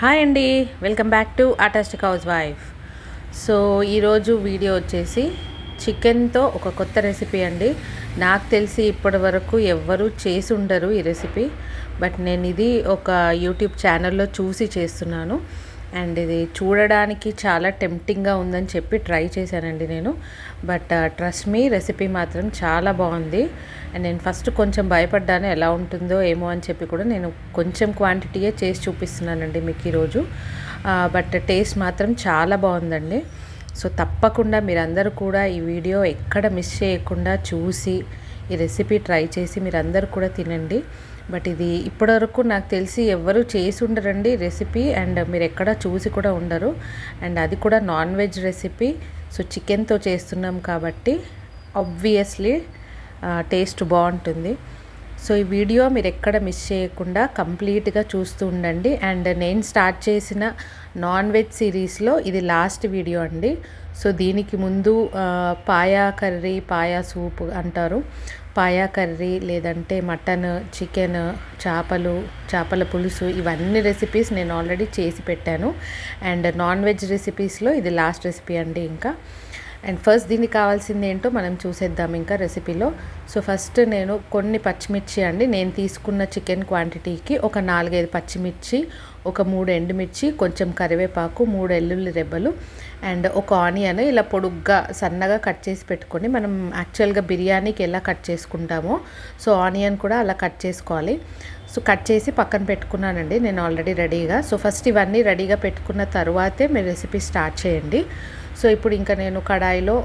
Hi అండి welcome back to artistic housewife. So ఈరోజు video వచ్చేసి చికెన్తో ఒక కొత్త రెసిపీ అండి. నాకు తెలిసి ఇప్పటి వరకు ఎవ్వరూ చేసి ఉండరు ఈ రెసిపీ బట్ నేను ఇది ఒక యూట్యూబ్ ఛానల్లో చూసి చేస్తున్నాను. అండ్ ఇది చూడడానికి చాలా టెంప్టింగ్గా ఉందని చెప్పి ట్రై చేశానండి నేను. బట్ ట్రస్ట్ మీ రెసిపీ మాత్రం చాలా బాగుంది. అండ్ నేను ఫస్ట్ కొంచెం భయపడ్డాను ఎలా ఉంటుందో ఏమో అని చెప్పి కూడా నేను కొంచెం క్వాంటిటీయే చేసి చూపిస్తున్నానండి మీకు ఈరోజు. బట్ టేస్ట్ మాత్రం చాలా బాగుందండి. సో తప్పకుండా మీరందరూ కూడా ఈ వీడియో ఎక్కడ మిస్ చేయకుండా చూసి ఈ రెసిపీ ట్రై చేసి మీరందరూ కూడా తినండి. బట్ ఇది ఇప్పటివరకు నాకు తెలిసి ఎవ్వరూ చేసి ఉండరండి రెసిపీ అండ్ మీరు ఎక్కడ చూసి కూడా ఉండరు. అండ్ అది కూడా నాన్ వెజ్ రెసిపీ. సో చికెన్తో చేస్తున్నాం కాబట్టి ఆబ్వియస్లీ టేస్ట్ బాగుంటుంది. సో ఈ వీడియో మీరు ఎక్కడ మిస్ చేయకుండా కంప్లీట్గా చూస్తూ ఉండండి. అండ్ నేను స్టార్ట్ చేసిన నాన్ వెజ్ సిరీస్లో ఇది లాస్ట్ వీడియో అండి. సో దీనికి ముందు పాయా కర్రీ పాయా సూప్ అంటారు. పాయా కర్రీ లేదంటే మటన్ చికెన్ చేపలు చేపల పులుసు ఇవన్నీ రెసిపీస్ నేను ఆల్రెడీ చేసి పెట్టాను. అండ్ నాన్ వెజ్ రెసిపీస్లో ఇది లాస్ట్ రెసిపీ అండి ఇంకా. అండ్ ఫస్ట్ దీనికి కావాల్సింది ఏంటో మనం చూసేద్దాం ఇంకా రెసిపీలో సో ఫస్ట్ నేను కొన్ని పచ్చిమిర్చి అండి. నేను తీసుకున్న చికెన్ క్వాంటిటీకి ఒక నాలుగైదు పచ్చిమిర్చి ఒక మూడు ఎండుమిర్చి కొంచెం కరివేపాకు మూడు ఎల్లుల్లి రెబ్బలు అండ్ ఒక ఆనియన్. ఇలా పొడుగ్గా సన్నగా కట్ చేసి పెట్టుకొని మనం యాక్చువల్గా బిర్యానీకి ఎలా కట్ చేసుకుంటామో సో ఆనియన్ కూడా అలా కట్ చేసుకోవాలి. సో కట్ చేసి పక్కన పెట్టుకున్నానండి నేను ఆల్రెడీ రెడీగా. సో ఫస్ట్ ఇవన్నీ రెడీగా పెట్టుకున్న తర్వాతే మీరు రెసిపీ స్టార్ట్ చేయండి. సో ఇప్పుడు ఇంకా నేను కడాయిలో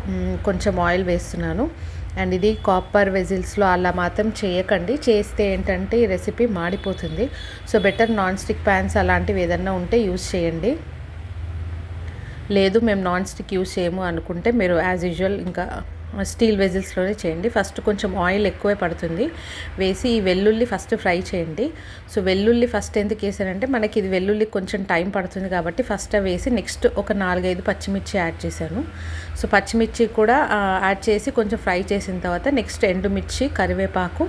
కొంచెం ఆయిల్ వేస్తున్నాను. అండ్ ఇది కాపర్ వెజిల్స్లో అలా మాత్రం చేయకండి. చేస్తే ఏంటంటే ఈ రెసిపీ మాడిపోతుంది. So better non stick pans అలాంటివి ఏదన్నా ఉంటే యూస్ చేయండి. లేదు మేము నాన్ స్టిక్ యూస్ చేయము అనుకుంటే మీరు యాజ్ యూజువల్ ఇంకా స్టీల్ వెజిల్స్లోనే చేయండి. ఫస్ట్ కొంచెం ఆయిల్ ఎక్కువే పడుతుంది. వేసి ఈ వెల్లుల్లి ఫస్ట్ ఫ్రై చేయండి. సో వెల్లుల్లి ఫస్ట్ ఎందుకు వేసానంటే మనకి ఇది వెల్లుల్లి కొంచెం టైం పడుతుంది కాబట్టి ఫస్ట్ వేసి నెక్స్ట్ ఒక నాలుగైదు పచ్చిమిర్చి యాడ్ చేశాను. సో పచ్చిమిర్చి కూడా యాడ్ చేసి కొంచెం ఫ్రై చేసిన తర్వాత నెక్స్ట్ ఎండుమిర్చి కరివేపాకు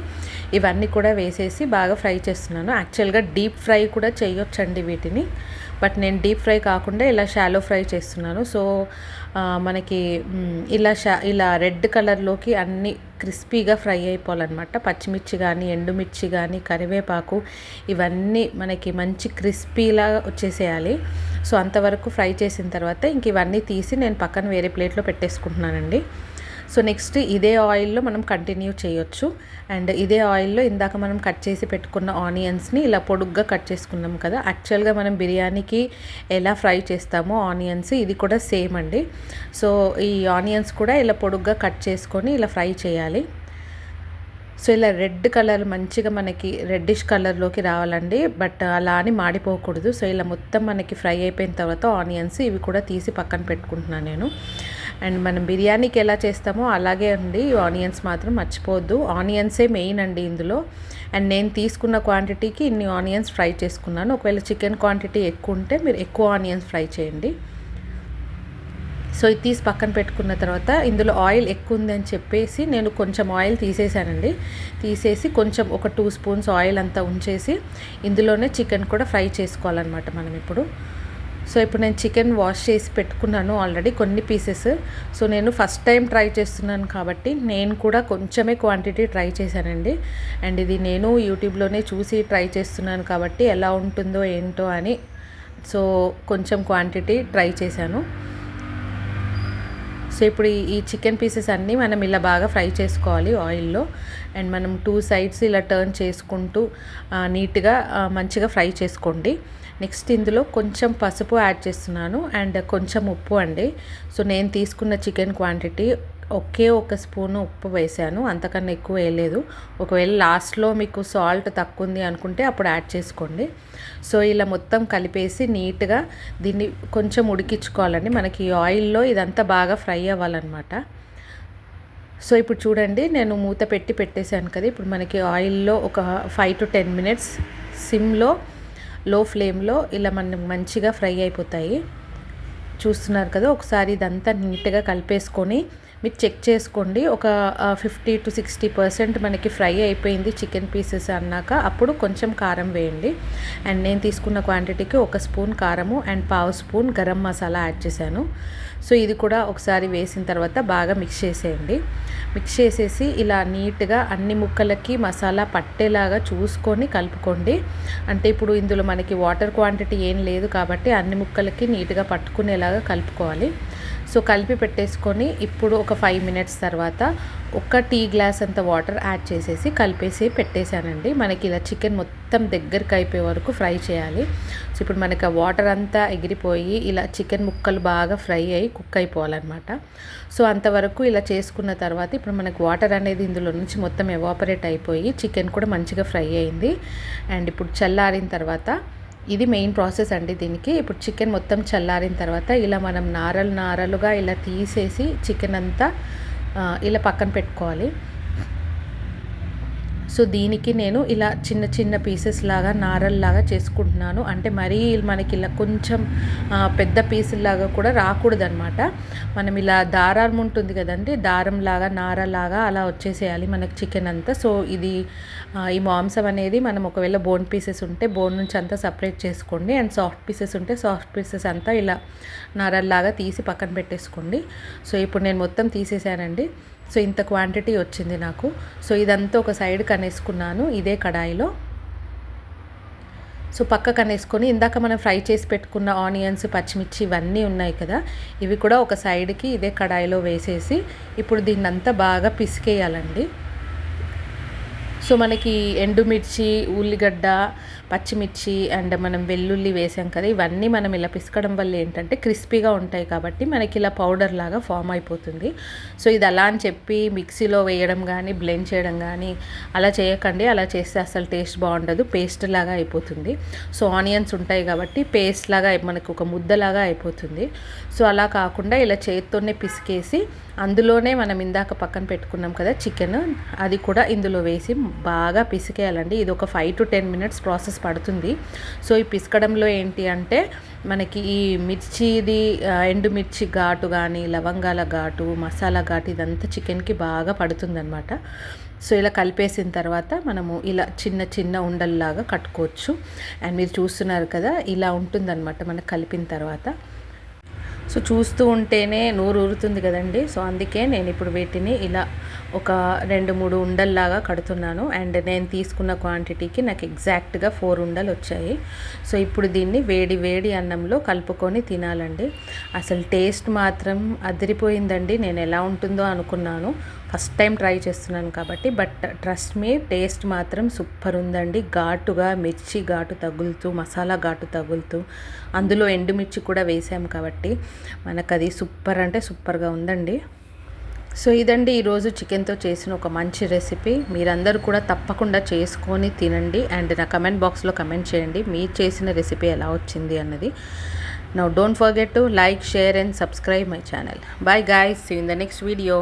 ఇవన్నీ కూడా వేసేసి బాగా ఫ్రై చేస్తున్నాను. యాక్చువల్గా డీప్ ఫ్రై కూడా చేయొచ్చండి వీటిని. బట్ నేను డీప్ ఫ్రై కాకుండా ఇలా షాలో ఫ్రై చేస్తున్నాను. సో మనకి ఇలా షా ఇలా రెడ్ కలర్లోకి అన్ని క్రిస్పీగా ఫ్రై అయిపోవాలన్నమాట. పచ్చిమిర్చి కానీ ఎండుమిర్చి కానీ కరివేపాకు ఇవన్నీ మనకి మంచి క్రిస్పీలా వచ్చేసేయాలి. సో అంతవరకు ఫ్రై చేసిన తర్వాత ఇంక ఇవన్నీ తీసి నేను పక్కన వేరే ప్లేట్లో పెట్టేసుకుంటున్నానండి. సో నెక్స్ట్ ఇదే ఆయిల్లో మనం కంటిన్యూ చేయొచ్చు. అండ్ ఇదే ఆయిల్లో ఇందాక మనం కట్ చేసి పెట్టుకున్న ఆనియన్స్ని ఇలా పొడుగ్గా కట్ చేసుకున్నాం కదా యాక్చువల్గా మనం బిర్యానీకి ఎలా ఫ్రై చేస్తామో ఆనియన్స్ ఇది కూడా సేమ్ అండి. సో ఈ ఆనియన్స్ కూడా ఇలా పొడుగ్గా కట్ చేసుకొని ఇలా ఫ్రై చేయాలి. సో ఇలా రెడ్ కలర్ మంచిగా మనకి రెడ్డిష్ కలర్లోకి రావాలండి బట్ అలా అని మాడిపోకూడదు. సో ఇలా మొత్తం మనకి ఫ్రై అయిపోయిన తర్వాత ఆనియన్స్ ఇవి కూడా తీసి పక్కన పెట్టుకుంటున్నాను నేను. అండ్ మనం బిర్యానీకి ఎలా చేస్తామో అలాగే అండి. ఆనియన్స్ మాత్రం మర్చిపోవద్దు. ఆనియన్సే మెయిన్ అండి ఇందులో. అండ్ నేను తీసుకున్న క్వాంటిటీకి ఇన్ని ఆనియన్స్ ఫ్రై చేసుకున్నాను. ఒకవేళ చికెన్ క్వాంటిటీ ఎక్కువ ఉంటే మీరు ఎక్కువ ఆనియన్స్ ఫ్రై చేయండి. సో ఇది తీసి పక్కన పెట్టుకున్న తర్వాత ఇందులో ఆయిల్ ఎక్కువ ఉందని చెప్పేసి నేను కొంచెం ఆయిల్ తీసేసానండి. తీసేసి కొంచెం ఒక టూ స్పూన్స్ ఆయిల్ అంతా ఉంచేసి ఇందులోనే చికెన్ కూడా ఫ్రై చేసుకోవాలన్నమాట మనం ఇప్పుడు. సో ఇప్పుడు నేను చికెన్ వాష్ చేసి పెట్టుకున్నాను ఆల్రెడీ కొన్ని పీసెస్. సో నేను ఫస్ట్ టైం ట్రై చేస్తున్నాను కాబట్టి నేను కూడా కొంచెమే క్వాంటిటీ ట్రై చేశానండి. అండ్ ఇది నేను యూట్యూబ్లోనే చూసి ట్రై చేస్తున్నాను కాబట్టి ఎలా ఉంటుందో ఏంటో అని సో కొంచెం క్వాంటిటీ ట్రై చేశాను. సో ఇప్పుడు ఈ చికెన్ పీసెస్ అన్నీ మనం ఇలా బాగా ఫ్రై చేసుకోవాలి ఆయిల్లో. అండ్ మనం టూ సైడ్స్ ఇలా టర్న్ చేసుకుంటూ నీట్గా మంచిగా ఫ్రై చేసుకోండి. నెక్స్ట్ ఇందులో కొంచెం పసుపు యాడ్ చేస్తున్నాను అండ్ కొంచెం ఉప్పు అండి. సో నేను తీసుకున్న చికెన్ క్వాంటిటీ ఒకే ఒక స్పూన్ ఉప్పు వేసాను అంతకన్నా ఎక్కువ వేయలేదు. ఒకవేళ లాస్ట్లో మీకు సాల్ట్ తక్కువ ఉంది అనుకుంటే అప్పుడు యాడ్ చేసుకోండి. సో ఇలా మొత్తం కలిపేసి నీట్గా దీన్ని కొంచెం ఉడికించుకోవాలండి. మనకి ఆయిల్లో ఇదంతా బాగా ఫ్రై అవ్వాలన్నమాట. సో ఇప్పుడు చూడండి నేను మూత పెట్టి పెట్టేశాను కదా. ఇప్పుడు మనకి ఆయిల్లో ఒక ఫైవ్ టు టెన్ మినిట్స్ సిమ్లో లో ఫ్లేమ్లో ఇలా మనం మంచిగా ఫ్రై అయిపోతాయి. చూస్తున్నారు కదా ఒకసారి ఇదంతా నీట్గా కలిపేసుకొని మీరు చెక్ చేసుకోండి. ఒక ఫిఫ్టీ టు సిక్స్టీ పర్సెంట్ మనకి ఫ్రై అయిపోయింది చికెన్ పీసెస్ అన్నాక అప్పుడు కొంచెం కారం వేయండి. అండ్ నేను తీసుకున్న క్వాంటిటీకి ఒక స్పూన్ కారము అండ్ పావు స్పూన్ గరం మసాలా యాడ్ చేశాను. సో ఇది కూడా ఒకసారి వేసిన తర్వాత బాగా మిక్స్ చేసేయండి. మిక్స్ చేసేసి ఇలా నీట్గా అన్ని ముక్కలకి మసాలా పట్టేలాగా చూసుకొని కలుపుకోండి. అంటే ఇప్పుడు ఇందులో మనకి వాటర్ క్వాంటిటీ ఏం లేదు కాబట్టి అన్ని ముక్కలకి నీట్గా పట్టుకునేలాగా కలుపుకోవాలి. సో కలిపి పెట్టేసుకొని ఇప్పుడు ఒక ఫైవ్ మినిట్స్ తర్వాత ఒక టీ గ్లాస్ అంత వాటర్ యాడ్ చేసేసి కలిపేసి పెట్టేశానండి. మనకి ఇలా చికెన్ మొత్తం దగ్గరికి అయిపోయే వరకు ఫ్రై చేయాలి. సో ఇప్పుడు మనకి ఆ వాటర్ అంతా ఎగిరిపోయి ఇలా చికెన్ ముక్కలు బాగా ఫ్రై అయ్యి కుక్ అయిపోవాలన్నమాట. సో అంతవరకు ఇలా చేసుకున్న తర్వాత ఇప్పుడు మనకు వాటర్ అనేది ఇందులో నుంచి మొత్తం ఎవాపరేట్ అయిపోయి చికెన్ కూడా మంచిగా ఫ్రై అయింది. అండ్ ఇప్పుడు చల్లారిన తర్వాత ఇది మెయిన్ ప్రాసెస్ అండి దీనికి. ఇప్పుడు చికెన్ మొత్తం చల్లారిన తర్వాత ఇలా మనం నారలు నారలుగా ఇలా తీసేసి చికెన్ అంతా ఇలా పక్కన పెట్టుకోవాలి. సో దీనికి నేను ఇలా చిన్న చిన్న పీసెస్ లాగా నారల్లాగా చేసుకుంటున్నాను. అంటే మరీ మనకి ఇలా కొంచెం పెద్ద పీసుల్లాగా కూడా రాకూడదనమాట మనం ఇలా దారం ఉంటుంది కదండి దారంలాగా నారలాగా అలా వచ్చేసేయాలి మనకి చికెన్ అంతా. సో ఇది ఈ మాంసం అనేది మనం ఒకవేళ బోన్ పీసెస్ ఉంటే బోన్ నుంచి అంతా సపరేట్ చేసుకోండి. అండ్ సాఫ్ట్ పీసెస్ ఉంటే సాఫ్ట్ పీసెస్ అంతా ఇలా నారల్లాగా తీసి పక్కన పెట్టేసుకోండి. సో ఇప్పుడు నేను మొత్తం తీసేసానండి. సో ఇంత క్వాంటిటీ వచ్చింది నాకు. సో ఇదంతా ఒక సైడ్ కనేసుకున్నాను ఇదే కడాయిలో. సో పక్క కనేసుకొని ఇందాక మనం ఫ్రై చేసి పెట్టుకున్న ఆనియన్స్ పచ్చిమిర్చి ఇవన్నీ ఉన్నాయి కదా ఇవి కూడా ఒక సైడ్కి ఇదే కడాయిలో వేసేసి ఇప్పుడు దీన్నంతా బాగా పిసికేయాలండి. సో మనకి ఎండుమిర్చి ఉల్లిగడ్డ పచ్చిమిర్చి అండ్ మనం వెల్లుల్లి వేసాం కదా ఇవన్నీ మనం ఇలా పిసకడం వల్ల ఏంటంటే క్రిస్పీగా ఉంటాయి కాబట్టి మనకి ఇలా పౌడర్ లాగా ఫామ్ అయిపోతుంది. సో ఇది అలా అని చెప్పి మిక్సీలో వేయడం కానీ బ్లెండ్ చేయడం కానీ అలా చేయకండి. అలా చేస్తే అసలు టేస్ట్ బాగుండదు పేస్ట్ లాగా అయిపోతుంది. సో ఆనియన్స్ ఉంటాయి కాబట్టి పేస్ట్ లాగా మనకు ఒక ముద్దలాగా అయిపోతుంది. సో అలా కాకుండా ఇలా చేత్తోనే పిసికేసి అందులోనే మనం ఇందాక పక్కన పెట్టుకున్నాం కదా చికెన్ అది కూడా ఇందులో వేసి బాగా పిసికేయాలండి. ఇది ఒక five to ten minutes process పడుతుంది. సో ఈ పిసకడంలో ఏంటి అంటే మనకి ఈ మిర్చిది ఎండుమిర్చి ఘాటు కానీ లవంగాల ఘాటు మసాలా ఘాటు ఇదంతా చికెన్కి బాగా పడుతుందనమాట సో ఇలా కలిపేసిన తర్వాత మనము ఇలా చిన్న చిన్న ఉండల్లాగా కట్టుకోవచ్చు. అండ్ మీరు చూస్తున్నారు కదా ఇలా ఉంటుందన్నమాట మనకు కలిపిన తర్వాత. సో చూస్తూ ఉంటేనే నోరు ఊరుతుంది కదండి. సో అందుకే నేను ఇప్పుడు వీటిని ఇలా ఒక రెండు మూడు ఉండల్లాగా కడుతున్నాను. అండ్ నేను తీసుకున్న క్వాంటిటీకి నాకు ఎగ్జాక్ట్గా ఫోర్ ఉండలు వచ్చాయి. సో ఇప్పుడు దీన్ని వేడి వేడి అన్నంలో కలుపుకొని తినాలండి. అసలు టేస్ట్ మాత్రం అదిరిపోయిందండి. నేను ఎలా ఉంటుందో అనుకున్నాను. ఫస్ట్ టైం ట్రై చేస్తున్నాను కాబట్టి. బట్ ట్రస్ట్ మీ టేస్ట్ మాత్రం సూపర్ ఉందండి. ఘాటుగా మిర్చి ఘాటు తగులుతూ మసాలా ఘాటు తగులుతూ అందులో ఎండుమిర్చి కూడా వేసాం కాబట్టి మనకు అది సూపర్ అంటే సూపర్గా ఉందండి. సో ఇదండి ఈరోజు చికెన్తో చేసిన ఒక మంచి రెసిపీ. మీరందరూ కూడా తప్పకుండా చేసుకొని తినండి. అండ్ నా కమెంట్ బాక్స్లో కమెంట్ చేయండి. మీరు చేసిన రెసిపీ ఎలా వచ్చింది అన్నది. Now don't forget to like share and subscribe my channel. Bye guys. In the next video.